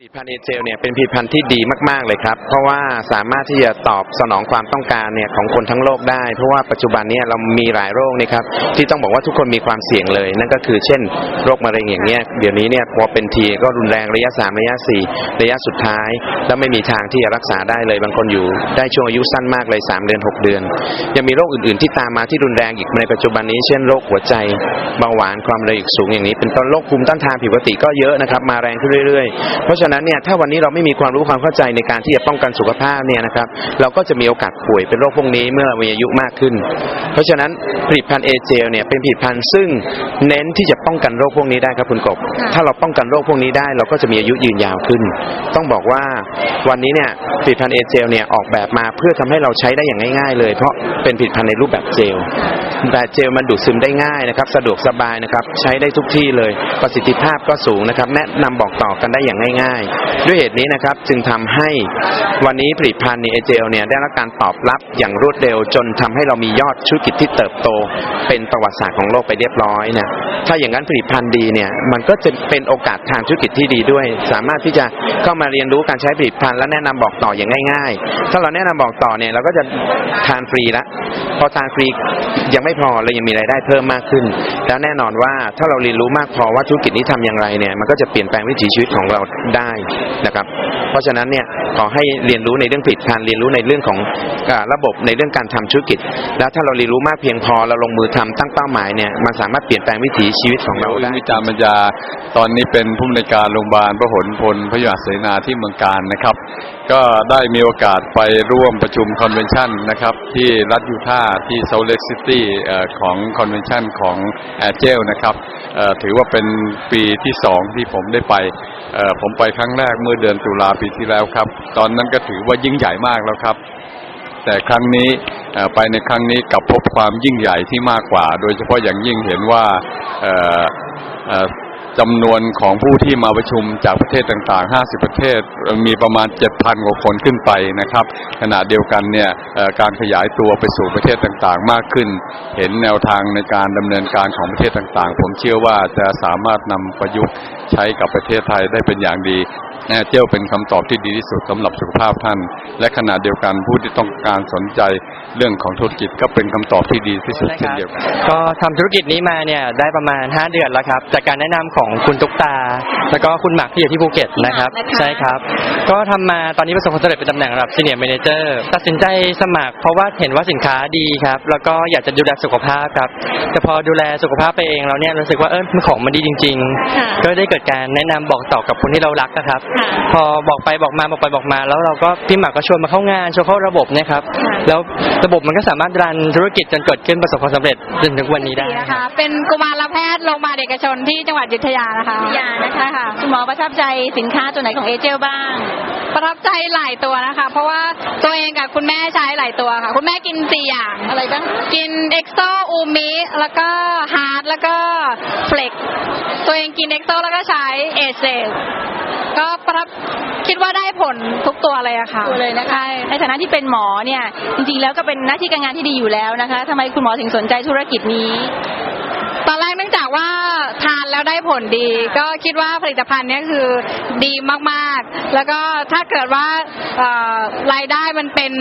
ผลิตภัณฑ์เอเจลเนี่ยเป็นผลิตภัณฑ์ที่ดีมากๆเลยครับ เพราะว่าสามารถที่จะตอบสนองความต้องการเนี่ยของคนทั้งโลกได้ เพราะว่าปัจจุบันเนี่ยเรามีหลายโรคนี่ครับที่ต้องบอกว่าทุกคนมีความเสี่ยงเลย นั่นก็คือเช่น โรคมะเร็งอย่างเนี้ยเดี๋ยวนี้เนี่ยพอเป็นทีก็รุนแรงระยะ 3 ระยะ 4 ระยะสุดท้าย แล้วไม่มีทางที่จะรักษาได้เลยบางคนอยู่ได้ช่วงอายุสั้นมากเลย 3 เดือน 6 เดือน ยังมีโรคอื่นๆที่ตามมาที่รุนแรงอีกในปัจจุบันนี้เช่นโรคหัวใจเบาหวานความดันสูงอย่างนี้ เป็นต้นโรคภูมิต้านทานผิดปกติก็เยอะนะครับมาแรงขึ้นเรื่อยๆเพราะฉะนั้นเนี่ยถ้าวันนี้เราไม่มีความรู้ความเข้าใจในการที่จะป้องกันสุขภาพเนี่ยนะครับเราก็จะมีโอกาสป่วยเป็นโรคพวกนี้เมื่อเรามีอายุมากขึ้น เพราะฉะนั้นผลิตภัณฑ์เอเจลเนี่ยเป็นผลิตภัณฑ์ซึ่งเน้นที่จะป้องกันโรคพวกนี้ได้ครับคุณกบ ถ้าเราป้องกันโรคพวกนี้ได้ เราก็จะมีอายุยืนยาวขึ้น ต้องบอกว่าวันนี้เนี่ยผลิตภัณฑ์เอเจลเนี่ยออกแบบมาเพื่อทำให้เราใช้ได้อย่างง่าย ๆ เลย เพราะเป็นผลิตภัณฑ์ในรูปแบบเจลแบบเจลมันดูดซึมได้ง่ายนะครับสะดวกสบายนะครับใช้ได้ทุกที่เลยประสิทธิภาพก็สูงนะครับแนะนำบอกต่อกันได้อย่างง่ายๆด้วยเหตุนี้นะครับจึงทำให้วันนี้ผลิตภัณฑ์เอเจลเนี่ยได้รับการตอบรับอย่างรวดเร็วจนทำให้เรามียอดธุรกิจที่เติบโต เป็นประวัติศาสตร์ของโลกไปเรียบร้อยนะถ้าอย่างนั้นผลิตภัณฑ์ดีเนี่ยมันก็จะเป็นโอกาสทางธุรกิจที่ดีด้วย สามารถที่จะเข้ามาเรียนรู้การใช้ผลิตภัณฑ์และแนะนำบอกต่ออย่างง่าย ๆ ถ้าเราแนะนำบอกต่อเนี่ยเราก็จะทานฟรีละพอทานฟรียังไม่พอเรายังมีรายได้เพิ่มมากขึ้น แล้วแน่นอนว่าถ้าเราเรียนรู้มากพอว่าธุรกิจนี้ทำอย่างไรเนี่ยมันก็จะเปลี่ยนแปลงวิถีชีวิตของเราได้นะครับ เพราะฉะนั้นเนี่ยขอให้เรียนรู้ในเรื่องผลิตภัณฑ์เรียนรู้ในเรื่องของอ่าระบบในเรื่องการทำธุรกิจ แล้วถ้าเราเรียนรู้มากเพียงพอเราลงมือทำตั้งเป้าหมายเนี่ยมันสามารถเปลี่ยนแปลงวิถีชีวิตของเราเราได้วิจารณ์ปัญญาตอนนี้เป็นผู้อำนวยการโรงพยาบาลพหลพลพยุหเสนาที่เมืองการนะครับ ก็ได้มีโอกาสไปร่วมประชุมคอนเวนชั่นนะครับที่รัฐยูทาห์ที่โซลเลกซิตี้ของคอนเวนชั่นของแอเจลนะครับเอ่อถือว่าเป็นปีที่สองที่ผมได้ไปเอ่อ ผมไปครั้งแรกเมื่อเดือนตุลาปีที่แล้วครับ ตอนนั้นก็ถือว่ายิ่งใหญ่มากแล้วครับ แต่ครั้งนี้ไปในครั้งนี้กลับพบความยิ่งใหญ่ที่มากกว่า โดยเฉพาะอย่างยิ่งเห็นว่า จำนวนของผู้ที่มาประชุมจากประเทศต่าง ๆ 50 ประเทศมีประมาณ 7,000 กว่าคนขึ้นไปนะครับ ขณะเดียวกันเนี่ยการขยายตัวไปสู่ประเทศต่างๆ มากขึ้น เห็นแนวทางในการดำเนินการของประเทศต่างๆ ผมเชื่อว่าจะสามารถนำประยุกต์ใช้กับประเทศไทยได้เป็นอย่างดีแอร์เจลเป็นคำตอบที่ดีที่สุดสำหรับสุขภาพท่าน และขณะเดียวกันผู้ที่ต้องการสนใจเรื่องของธุรกิจก็เป็นคำตอบที่ดีที่สุดเช่นเดียวกันก็ทำธุรกิจนี้มาเนี่ยได้ประมาณ 5 เดือนแล้วครับ จากการแนะนำของคุณตุ๊กตา แล้วก็คุณหมักที่อยู่ที่ภูเก็ตนะครับพี่หมากนะคะใช่ครับ ก็ทำมาตอนนี้ประสบความสำเร็จเป็นตำแหน่งระดับ senior manager ตัดสินใจสมัครเพราะว่าเห็นว่าสินค้าดีครับ แล้วก็อยากจะดูแลสุขภาพครับ แต่พอดูแลสุขภาพไปเองเราเนี่ยรู้สึกว่าเออมันของมันดีจริงค่ะๆก็ได้เกิดการแนะนำบอกต่อกับคนที่เรารักนะครับค่ะพอบอกไปบอกมาบอกไปบอกมา แล้วเราก็พี่หมากก็ชวนมาเข้างานชวนเข้าระบบเนะครับค่ะแล้วระบบมันก็สามารถรันธุรกิจจนเกิดขึ้นประสบความสำเร็จจนถึงวันนี้ได้ดีนะคะเป็นกุมารแพทย์โรงพยาบาลเอกชนที่จังหวัดอยุธยานะคะพิยานะคะใช่ค่ะคุณหมอประทับใจสินค้าตัวไหนของเอเจลบ้าง ประทับใจหลายตัวนะคะ เพราะว่าตัวเองกับคุณแม่ใช้หลายตัวค่ะ คุณแม่กินสี่อย่างอะไรบ้างกินเอ็กโซอูมิแล้วก็ฮาร์ดแล้วก็เฟล็กตัวเองกินเอ็กโซแล้วก็ใช้เอเซก็ประทับคิดว่าได้ผลทุกตัวเลยอะค่ะตัวเลยนะคะใช่ในฐานะที่เป็นหมอเนี่ยจริงๆแล้วก็เป็นหน้าที่การงานที่ดีอยู่แล้วนะคะทำไมคุณหมอถึงสนใจธุรกิจนี้ ตอนแรกเนื่องจากว่าทานแล้วได้ผลดี ก็คิดว่าผลิตภัณฑ์เนี้ยคือดีมากๆ แล้วก็ถ้าเกิดว่าเอ่อรายได้มันเป็น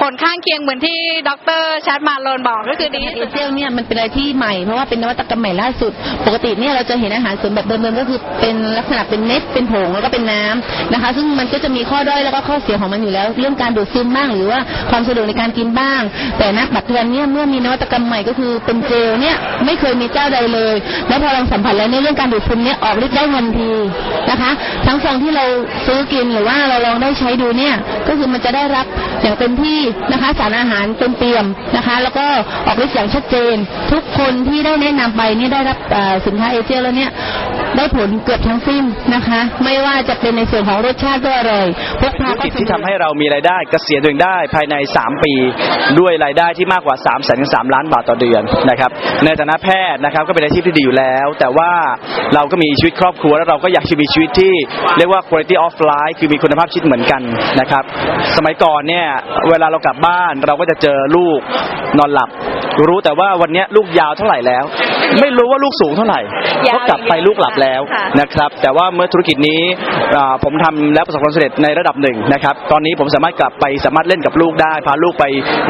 ผลข้างเคียงเหมือนที่ดรชัดมาโลนบอกก็คือดีเอสุดเจลเนี่ยมันเป็นอะไรที่ใหม่เพราะว่าเป็นนวัตกรรมใหม่ล่าสุด ปกติเนี่ยเราจะเห็นอาหารเสริมแบบเดิมๆก็คือเป็นลักษณะเป็นเม็ดเป็นผงแล้วก็เป็นน้ำนะคะ ซึ่งมันก็จะมีข้อด้อยแล้วก็ข้อเสียของมันอยู่แล้ว เรื่องการดูดซึมบ้างหรือว่าความสะดวกในการกินบ้าง แต่ณปัจจุบันเนี่ยเมื่อมีนวัตกรรมใหม่ก็คือเป็นเจลเนี่ยไม่เคยมีเจ้าใดเลย แล้วพอเราสัมผัสแล้วในยเรื่องการดูดซึมเนี่ยออกฤทธิ์ได้ทันทีนะคะ ทั้งซองที่เราซื้อกินหรือว่าเราลองได้ใช้ดูเนี่ยก็คือมันจะได้รับอย่างเต็มที่นะคะสารอาหารเต็มเปี่ยมนะคะ แล้วก็ออกฤทธิ์อย่างชัดเจน ทุกคนที่ได้แนะนำไปเนี่ยได้รับเอ่อสินค้าเอเจลแล้วเนี่ยได้ผลเกือบทั้งสิ้นนะคะ ไม่ว่าจะเป็นในส่วนของรสชาติก็อร่อยพกพาธุรก็กิจสะที่ดวทำกให้เรามีรายได้เกษียณตัวเองได้ภายใน 3 ปี ด้วยรายได้ที่มากกว่า3 0 0 0 0 3ล้านบาทต่อเดือนนะครับในฐานะแพทย์นะครับก็เป็นอาชีพที่ดีอยู่แล้ว แต่ว่าเราก็มีชีวิตครอบครัวแล้วเราก็อยากจะมีชีวิตที่เรียกว่า quality of life คือมีคุณภาพชีวิตเหมือนกันนะครับ สมัยก่อนเนี่ยเวลาเรากลับบ้านเราก็จะเจอลูกนอนหลับ รู้แต่ว่าวันนี้ลูกยาวเท่าไหร่แล้ว ไม่รู้ว่าลูกสูงเท่าไหร่ยาวก็กลับไปลูกหลับแล้วค่ะนะครับ แต่ว่าเมื่อธุรกิจนี้อ่าผมทำแล้วประสบความสำเร็จในระดับหนึ่งนะครับ ตอนนี้ผมสามารถกลับไปสามารถเล่นกับลูกได้ พาลูกไป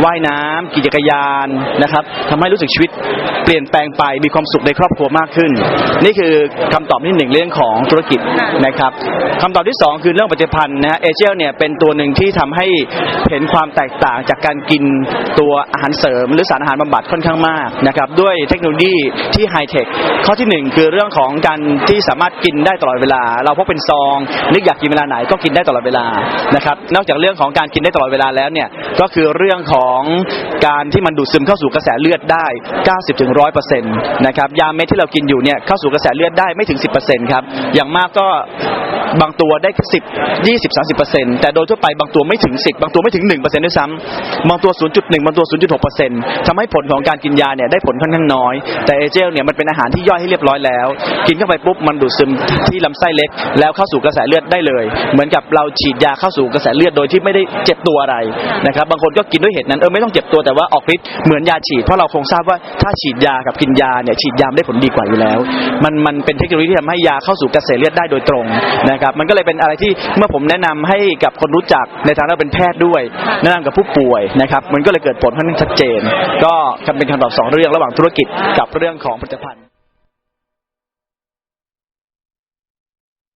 ว่ายน้ำขี่จักรยานนะครับทำให้รู้สึกชีวิตเปลี่ยนแปลงไปมีความสุขในครอบครัวมากขึ้น นี่คือคำตอบที่หนึ่งเรื่องของธุรกิจนะครับคำตอบที่สองคือเรื่องผลิตภัณฑ์นะฮะเอเจลเนี่ยเป็นตัวหนึ่งที่ทำให้เห็นความแตกต่างจากการกินตัวอาหารเสริม หรือสารอาหารบำบัดค่อนข้างมากนะครับด้วยเทคโนโลยีที่ไฮเทคข้อที่หนึ่งคือเรื่องของการที่สามารถกินได้ตลอดเวลา เราพกเป็นซองนึกอยากกินเวลาไหนก็กินได้ตลอดเวลานะครับนอกจากเรื่องของการกินได้ตลอดเวลาแล้วเนี่ยก็คือเรื่องของการที่มันดูดซึมเข้าสู่กระแสเลือดได้ 90ถึง100%นะครับยาเม็ดที่เรากินอยู่เนี่ยเข้าสู่กระแสเลือดได้ไม่ถึง 10%ครับอย่างมากก็ บางตัวได้แค่10 20 30%แต่โดยทั่วไปบางตัวไม่ถึง10บบางตัวไม่ถึง1%ด้วยซ้ำบางตัว0.1บางตัว0.6%ทำให้ผลของการกินยาเนี่ยได้ผลค่อนข้างน้อย แต่เอเจลเนี่ยมันเป็นอาหารที่ย่อยให้เรียบร้อยแล้ว กินเข้าไปปุ๊บมันดูดซึมที่ลำไส้เล็ก แล้วเข้าสู่กระแสเลือดได้เลย เหมือนกับเราฉีดยาเข้าสู่กระแสเลือดโดยที่ไม่ได้เจ็บตัวอะไรนะครับบางคนก็กินด้วยเหตุนั้นเออไม่ต้องเจ็บตัวแต่ว่าออกฤทธิ์เหมือนยาฉีดเพราะเราคงทราบว่าถ้าฉีดยากับกินยาเนี่ยฉีดยาได้ผลดีกว่าอยู่แล้ว มันมันเป็นเทคโนโลยีที่ทำให้ยาเข้าสู่กระแสเลือดได้โดยตรงนะครับมันก็เลยเป็นอะไรที่เมื่อผมแนะนำให้กับคนรู้จักในฐานะเป็นแพทย์ด้วยแนะนำกับผู้ป่วยนะครับมันก็เลยเกิดผลค่อนข้างชัดเจน ก็เป็นคำตอบสองเรื่องระหว่างธุรกิจกับเรื่องของผลิตภัณฑ์